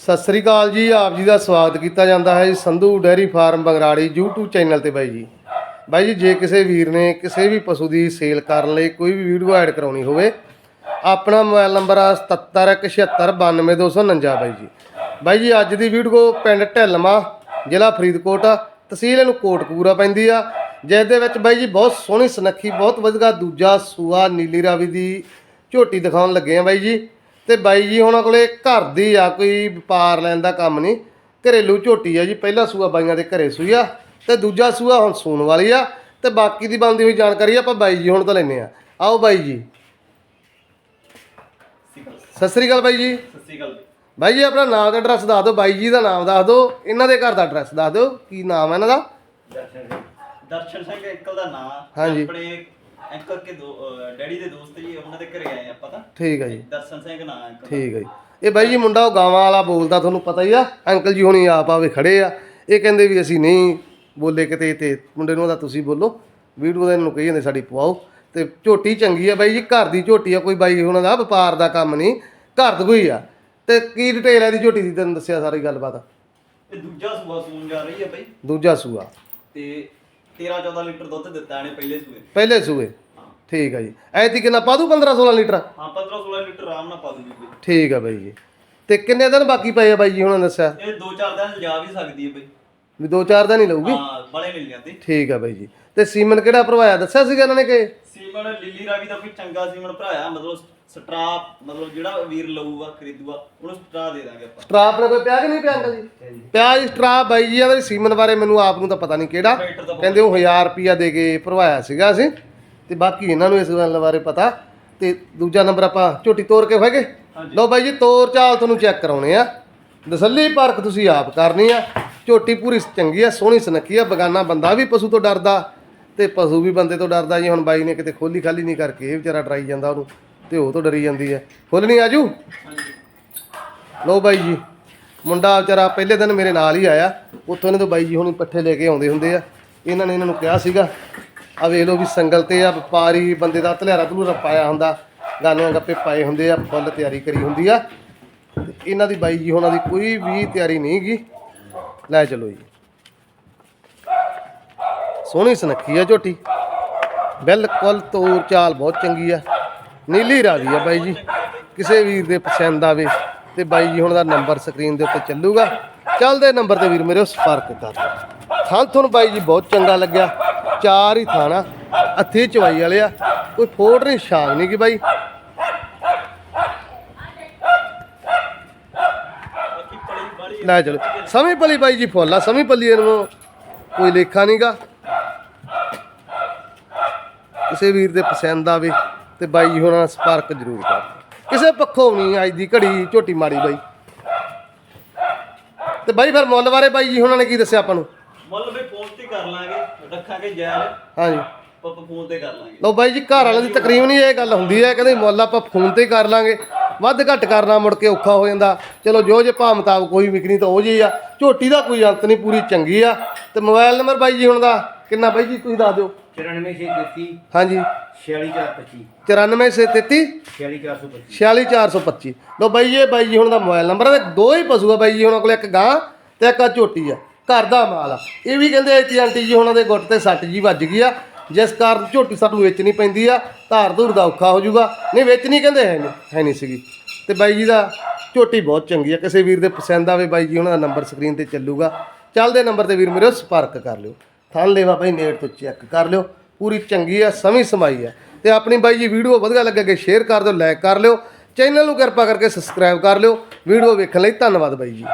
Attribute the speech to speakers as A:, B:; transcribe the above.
A: ਸਤਿ ਸ੍ਰੀ ਅਕਾਲ ਜੀ, ਆਪ ਜੀ ਦਾ ਸਵਾਗਤ ਕੀਤਾ ਜਾਂਦਾ ਹੈ ਜੀ Sandhu dairy farm Bangrari YouTube channel ਤੇ ਬਾਈ ਜੀ। ਬਾਈ ਜੀ, ਜੇ ਕਿਸੇ ਵੀਰ ਨੇ ਕਿਸੇ ਵੀ ਪਸ਼ੂ ਦੀ ਸੇਲ ਕਰਨ ਲਈ ਕੋਈ ਵੀ ਵੀਡੀਓ ਐਡ ਕਰਾਉਣੀ ਹੋਵੇ, ਆਪਣਾ ਮੋਬਾਈਲ ਨੰਬਰ ਆ 7717929249 ਬਾਈ ਜੀ। ਬਾਈ ਜੀ, ਅੱਜ ਦੀ ਵੀਡੀਓ ਪਿੰਡ ਢਿੱਲਮਾ ਜ਼ਿਲ੍ਹਾ ਫਰੀਦਕੋਟ, ਤਹਿਸੀਲ ਇਹਨੂੰ ਕੋਟਕੂਰਾ ਪੈਂਦੀ ਆ ਜਿਸ ਦੇ ਵਿੱਚ ਬਾਈ ਜੀ ਬਹੁਤ ਸੋਹਣੀ ਸੁਨੱਖੀ, ਬਹੁਤ ਵਧੀਆ ਦੂਜਾ ਸੂਆ, ਨੀਲੀ ਰਾਵੀ ਦੀ ਝੋਟੀ ਦਿਖਾਉਣ ਲੱਗੇ ਆ ਬਾਈ ਜੀ। ਤੇ ਬਾਈ ਜੀ ਉਹਨਾਂ ਕੋਲੇ ਘਰ ਦੀ ਆ ਕੋਈ ਵਪਾਰ ਲੈਣ ਦਾ ਕੰਮ ਨਹੀਂ। ਘਰੇਲੂ ਝੋਟੀ ਆ ਜੀ ਪਹਿਲਾ ਸੂਆ ਬਾਈਆਂ ਦੇ ਘਰੇ ਸੂਈ ਆ ਤੇ ਦੂਜਾ ਸੂਆ ਹੁਣ ਸੂਣ ਵਾਲੀ ਆ ਤੇ ਬਾਕੀ ਦੀ ਬਣਦੀ ਹੋਈ ਜਾਣਕਾਰੀ ਆਪਾਂ ਬਾਈ ਜੀ ਹੁਣ ਤੋਂ ਲੈਨੇ ਆ। ਆਓ ਬਾਈ ਜੀ। ਸਤਿ ਸ੍ਰੀ ਅਕਾਲ ਬਾਈ ਜੀ।
B: ਸਤਿ ਸ਼੍ਰੀ ਅਕਾਲ
A: ਬਾਈ ਜੀ ਆਪਣਾ ਨਾਮ ਤੇ ਐਡਰੈਸ ਦੱਸ ਦਿਓ ਬਾਈ ਜੀ ਦਾ ਨਾਮ ਦੱਸ ਦਿਓ ਇਹਨਾਂ ਦੇ ਘਰ ਦਾ ਐਡਰੈਸ ਦੱਸ ਦਿਓ ਕੀ ਨਾਮ ਹੈ ਇਹਨਾਂ ਦਾ?
B: ਦਰਸ਼ਨ ਸਿੰਘ। ਦਰਸ਼ਨ ਸਿੰਘ ਅੰਕਲ ਦਾ ਨਾਮ
A: ਹਾਂਜੀ।
B: ਆਪਣੇ ਅੰਕਲ ਕੇ ਦੋ ਅਹ ਡੈਡੀ ਦੇ ਦੋਸਤ ਜੀ ਉਹਨਾਂ ਦੇ ਘਰੇ ਆਏ ਆਪਾਂ ਤਾਂ।
A: ਠੀਕ ਹੈ ਜੀ।
B: ਦਰਸ਼ਨ ਸਿੰਘ ਨਾਮ ਅੰਕਲ ਦਾ।
A: ਠੀਕ ਹੈ ਜੀ। ਇਹ ਬਾਈ ਜੀ ਮੁੰਡਾ ਉਹ ਗਾਵਾਂ ਵਾਲਾ ਬੋਲਦਾ ਤੁਹਾਨੂੰ ਪਤਾ ਹੀ ਆ ਅੰਕਲ ਜੀ ਹੁਣੀ ਆਪ ਆਵੇ ਖੜੇ ਆ। ਇਹ ਕਹਿੰਦੇ ਵੀ ਅਸੀਂ ਨਹੀਂ ਬੋਲੇ ਕਿਤੇ ਤੇ ਮੁੰਡੇ ਨੂੰ ਉਹਦਾ ਤੁਸੀਂ ਬੋਲੋ। ਵੀਡੀਓ ਦਾ ਇਹਨੂੰ ਕਹੀ ਜਾਂਦੇ ਸਾਡੀ ਪਵਾਓ। ਤੇ ਝੋਟੀ ਚੰਗੀ ਆ ਬਾਈ ਜੀ ਘਰ ਦੀ ਝੋਟੀ ਆ ਕੋਈ ਬਾਈ ਉਹਨਾਂ ਦਾ ਵਪਾਰ ਦਾ ਕੰਮ ਨਹੀਂ ਘਰ ਦੀ ਕੋਈ ਆ। ਤੇ ਕੀ ਡਿਟੇਲ ਹੈ ਦੀ ਝੋਟੀ ਦੀ ਤੈਨੂੰ ਦੱਸਿਆ ਸਾਰੀ ਗੱਲਬਾਤ?
B: ਇਹ ਦੂਜਾ ਸੂਆ ਸੂਣ ਜਾ ਰਹੀ ਹੈ ਬਈ।
A: ਦੂਜਾ ਸੂਆ।
B: ਤੇ 13 14 ਲੀਟਰ ਦੁੱਧ ਦਿੱਤਾ ਇਹਨੇ ਪਹਿਲੇ ਸੂਏ।
A: ਪਹਿਲੇ ਸੂਏ। ਠੀਕ ਆ ਜੀ। ਐਤੀ ਕਿੰਨਾ ਪਾ ਦੂ 15 16 ਲੀਟਰ?
B: ਹਾਂ 15 16 ਲੀਟਰ ਆਰਾਮ ਨਾਲ ਪਾ ਦੂਗੀ ਬਈ
A: ਠੀਕ ਆ ਬਾਈ ਜੀ। ਤੇ ਕਿੰਨੇ ਦਿਨ ਬਾਕੀ ਪਏ ਆ ਬਾਈ ਜੀ ਨੇ ਦੱਸਿਆ?
B: ਇਹ ਦੋ ਚਾਰ ਦਿਨ ਜਾ ਵੀ ਸਕਦੀ ਹੈ ਬਈ।
A: ਵੀ ਦੋ ਚਾਰ ਦਿਨ ਹੀ ਲਊਗੀ?
B: ਹਾਂ ਬੜੇ ਮਿਲ ਜਾਂਦੇ।
A: ਠੀਕ ਆ ਬਾਈ ਜੀ। ਤੇ ਸੀਮਨ ਕਿਹੜਾ ਭਰਵਾਇਆ? ਦੱਸਿਆ ਸੀਗਾ ਇਹਨਾਂ ਨੇ ਕਿ
B: ਸੀਮਨ ਲਿਲੀ ਰਾਵੀ ਦਾ ਕੋਈ ਚੰਗਾ ਸੀਮਨ ਭਰਾਇਆ ਮਤਲਬ ਸਟਰਾ ਮਤਲਬ ਜਿਹੜਾ ਵੀਰ ਲਊਗਾ ਖਰੀਦੂਗਾ ਉਹਨੂੰ ਸਟਰਾ ਦੇ ਦਾਂਗੇ ਆਪਾਂ।
A: ਸਟਰਾਪ ਨੇ ਕੋਈ ਪਿਆ ਕਿ ਨਹੀਂ ਪਿਆ ਅੰਕਲ ਜੀ? ਪਿਆ ਜੀ। ਸਟਰਾਪ ਬਾਈ ਜੀ ਇਹਦੇ ਸੀਮਨ ਬਾਰੇ ਮੈਨੂੰ ਆਪ ਨੂੰ ਤਾਂ ਪਤਾ ਨਹੀਂ ਕਿਹੜਾ।
B: ਦਾ
A: ਕਹਿੰਦੇ ਉਹ 1000 ਰੁਪਿਆ ਦੇ ਕੇ ਭਰਵਾਇਆ ਸੀਗਾ ਅਸੀਂ ਤੇ ਬਾਕੀ ਇਹਨਾਂ ਨੂੰ ਇਸ ਗੱਲ ਬਾਰੇ ਪਤਾ। ਤੇ ਦੂਜਾ ਨੰਬਰ ਆਪਾਂ ਝੋਟੀ ਤੋੜ ਕੇ ਹੋਏਗੇ
B: ਹਾਂਜੀ।
A: ਲਓ ਬਾਈ ਜੀ ਤੋਰ ਚਾਲ ਤੁਹਾਨੂੰ ਚੈੱਕ ਕਰਾਉਣੇ ਆ। ਦਸੱਲੀ ਪਰਖ ਤੁਸੀਂ ਆਪ ਕਰਨੀ ਆ। ਝੋਟੀ ਪੂਰੀ ਚੰਗੀ ਆ ਸੋਹਣੀ ਸੁਨੱਖੀ ਆ ਬਗਾਨਾ ਬੰਦਾ ਵੀ ਪਸ਼ੂ ਤੋਂ ਡਰਦਾ। ਤੇ ਪਸ਼ੂ ਵੀ ਬੰਦੇ ਤੋਂ ਡਰਦਾ ਜੀ, ਹੁਣ ਬਾਈ ਨੇ ਕਿਤੇ ਖੋਲੀ ਖਾਲੀ ਨਹੀਂ ਕਰਕੇ, ਇਹ ਵਿਚਾਰਾ ਡਰਾਈ ਜਾਂਦਾ ਉਹਨੂੰ, ਤੇ ਉਹ ਤੋਂ ਡਰੀ ਜਾਂਦੀ ਹੈ। ਖੋਲਣੀ ਆਜੂ?
B: ਹਾਂਜੀ
A: ਲੋ ਬਾਈ ਜੀ, ਮੁੰਡਾ ਵਿਚਾਰਾ ਪਹਿਲੇ ਦਿਨ ਮੇਰੇ ਨਾਲ ਹੀ ਆਇਆ, ਉੱਥੋਂ ਇਹਨਾਂ ਤੋਂ ਬਾਈ ਜੀ ਹੁਣੀ ਪੱਠੇ ਲੈ ਕੇ ਆਉਂਦੇ ਹੁੰਦੇ ਆ। ਇਹਨਾਂ ਨੇ ਇਹਨਾਂ ਨੂੰ ਕਿਹਾ ਸੀਗਾ, ਆ ਵੇਖ ਲਓ ਵੀ ਸੰਗਲ ਤੇ ਆ, ਵਪਾਰੀ ਬੰਦੇ ਦਾ ਧਲਿਆਰਾ ਧਲੂਰਾ ਪਾਇਆ ਹੁੰਦਾ, ਗਾਨਿਆਂ ਗੱਪੇ ਪਾਏ ਹੁੰਦੇ ਆ, ਫੁੱਲ ਤਿਆਰੀ ਕਰੀ ਹੁੰਦੀ ਆ। ਤੇ ਇਹਨਾਂ ਦੀ ਬਾਈ ਜੀ ਹੁਣਾਂ ਦੀ ਕੋਈ ਵੀ ਤਿਆਰੀ ਨਹੀਂ ਗੀ। ਲੈ ਚਲੋ ਜੀ। ਸੋਹਣੀ ਸੁਨੱਖੀ ਆ ਝੋਟੀ। ਬਿਲਕੁਲ ਤੋਰ ਚਾਲ ਬਹੁਤ ਚੰਗੀ ਆ। ਨੀਲੀ ਰਾਵੀ ਆ ਬਾਈ ਜੀ। ਕਿਸੇ ਵੀਰ ਦੇ ਪਸੰਦ ਆਵੇ ਤੇ ਬਾਈ ਜੀ ਹੁਣ ਦਾ ਨੰਬਰ ਸਕਰੀਨ ਦੇ ਉੱਤੇ ਚੱਲੂਗਾ। ਚੱਲਦੇ ਨੰਬਰ ਤੇ ਵੀਰ ਮੇਰੇ ਸੰਪਰਕ ਕਰ ਥਾਂ ਤੁਹਾਨੂੰ ਬਾਈ ਜੀ ਬਹੁਤ ਚੰਗਾ ਲੱਗਿਆ। ਚਾਰ ਹੀ ਥਾਣਾ ਹੱਥੀ ਚਵਾਈ ਵਾਲੇ ਆ। ਕੋਈ ਫੋੜ ਨਹੀਂ, ਛਾਗ ਨਹੀਂ ਕਿ ਬਾਈ। ਲੈ ਚਲੋ। ਸਮੀ ਪਲੀ ਬਾਈ ਜੀ ਫੁੱਲ ਆ। ਸਮੀ ਪਲੀ ਇਹਨੂੰ ਕੋਈ ਲੇਖਾ ਨਹੀਂਗਾ ਕਿਸੇ ਵੀਰ ਦੇ ਪਸੰਦ ਆਵੇ ਤੇ ਬਾਈ ਜੀ ਹੋਣਾ ਸੰਪਰਕ ਜ਼ਰੂਰ ਕਰ। ਕਿਸੇ ਪੱਖੋਂ ਨਹੀਂ ਅੱਜ ਦੀ ਘੜੀ ਝੋਟੀ ਮਾੜੀ ਬਾਈ। ਤੇ ਬਾਈ ਫਿਰ ਮੁੱਲ ਬਾਰੇ ਬਾਈ ਜੀ ਉਹਨਾਂ ਨੇ ਕੀ ਦੱਸਿਆ ਆਪਾਂ ਨੂੰ?
B: ਮੁੱਲ ਵੀ ਫੋਨ ਤੇ ਕਰ ਲਾਂਗੇ ਰੱਖਾਂਗੇ ਯਾਰ
A: ਹਾਂਜੀ।
B: ਆਪਾਂ ਫੋਨ ਤੇ ਕਰ ਲਾਂਗੇ।
A: ਲਓ ਬਾਈ ਜੀ ਘਰ ਵਾਲਿਆਂ ਦੀ ਤਕਰੀਬਨ ਹੀ ਇਹ ਗੱਲ ਹੁੰਦੀ ਹੈ ਕਹਿੰਦੇ ਮੁੱਲ ਆਪਾਂ ਫੋਨ ਤੇ ਕਰ ਲਾਂਗੇ। ਵੱਧ ਘੱਟ ਕਰਨਾ ਮੁੜ ਕੇ ਔਖਾ ਹੋ ਜਾਂਦਾ। ਚਲੋ ਜੋ ਜੇ ਭਾਅ ਮੁਤਾਬਕ ਕੋਈ ਵਿਕਣੀ ਤਾਂ ਉਹ ਜੀ ਆ। ਝੋਟੀ ਦਾ ਕੋਈ ਅੰਤ ਨਹੀਂ ਪੂਰੀ ਚੰਗੀ ਆ। ਤੇ ਮੋਬਾਈਲ ਨੰਬਰ ਬਾਈ ਜੀ ਹੁਣ ਦਾ ਕਿੰਨਾ ਬਾਈ ਜੀ ਤੁਸੀਂ ਦੱਸ ਦਿਓ।
C: 94 ਛੇ ਤੇਤੀ
A: ਹਾਂਜੀ।
C: 46425
A: 94 ਸੇ 33
C: 46425
A: 46425 ਲਓ ਬਾਈ ਇਹ ਬਾਈ ਜੀ ਹੁਣ ਦਾ ਮੋਬਾਈਲ ਨੰਬਰ ਹੈ ਤੇ ਦੋ ਹੀ ਪਸ਼ੂ ਆ ਬਾਈ ਜੀ ਉਹਨਾਂ ਕੋਲ ਇੱਕ ਗਾਂ ਤੇ ਇੱਕ ਝੋਟੀ ਆ। ਘਰ ਦਾ ਮਾਲ ਆ। ਇਹ ਵੀ ਕਹਿੰਦੇ ਇੱਥੇ ਆਂਟੀ ਜੀ ਉਹਨਾਂ ਦੇ ਗੁੱਟ ਤੇ ਸੱਟ ਜੀ ਵੱਜ ਗਈ ਆ। ਜਿਸ ਕਾਰਨ ਝੋਟੀ ਸਾਨੂੰ ਵੇਚਣੀ ਪੈਂਦੀ ਆ ਧਾਰ ਧੂਰ ਦਾ ਔਖਾ ਹੋ ਜਾਊਗਾ। ਨਹੀਂ ਵੇਚਣੀ ਕਹਿੰਦੇ ਹੈ ਨਹੀਂ ਹੈ ਨਹੀਂ ਸੀਗੀ। ਤੇ ਬਾਈ ਜੀ ਦਾ ਝੋਟੀ ਬਹੁਤ ਚੰਗੀ ਆ ਕਿਸੇ ਵੀਰ ਦੇ ਪਸੰਦ ਆਵੇ ਬਾਈ ਜੀ ਉਹਨਾਂ ਦਾ ਨੰਬਰ ਸਕਰੀਨ ਤੇ ਚੱਲੂਗਾ। ਚੱਲਦੇ ਨੰਬਰ ਤੇ ਵੀਰ ਮੇਰੇ ਸੰਪਰਕ ਕਰ ਲਿਓ। ਥਣ ਲੈਵਾ ਬਾਈ ਨੇਟ ਤੋਂ ਚੈੱਕ ਕਰ ਲਿਓ। ਪੂਰੀ ਚੰਗੀ ਆ, ਸਮੀ ਸਮਾਈ ਆ। ਤੇ ਆਪਣੀ ਬਾਈ ਜੀ ਵੀਡੀਓ ਵਧੀਆ ਲੱਗੇ ਸ਼ੇਅਰ ਕਰ ਦਿਓ ਲਾਈਕ ਕਰ ਲਿਓ। ਚੈਨਲ ਨੂੰ ਕਿਰਪਾ ਕਰਕੇ ਸਬਸਕ੍ਰਾਈਬ ਕਰ ਲਿਓ। ਵੀਡੀਓ ਵੇਖਣ ਲਈ ਧੰਨਵਾਦ ਬਾਈ ਜੀ।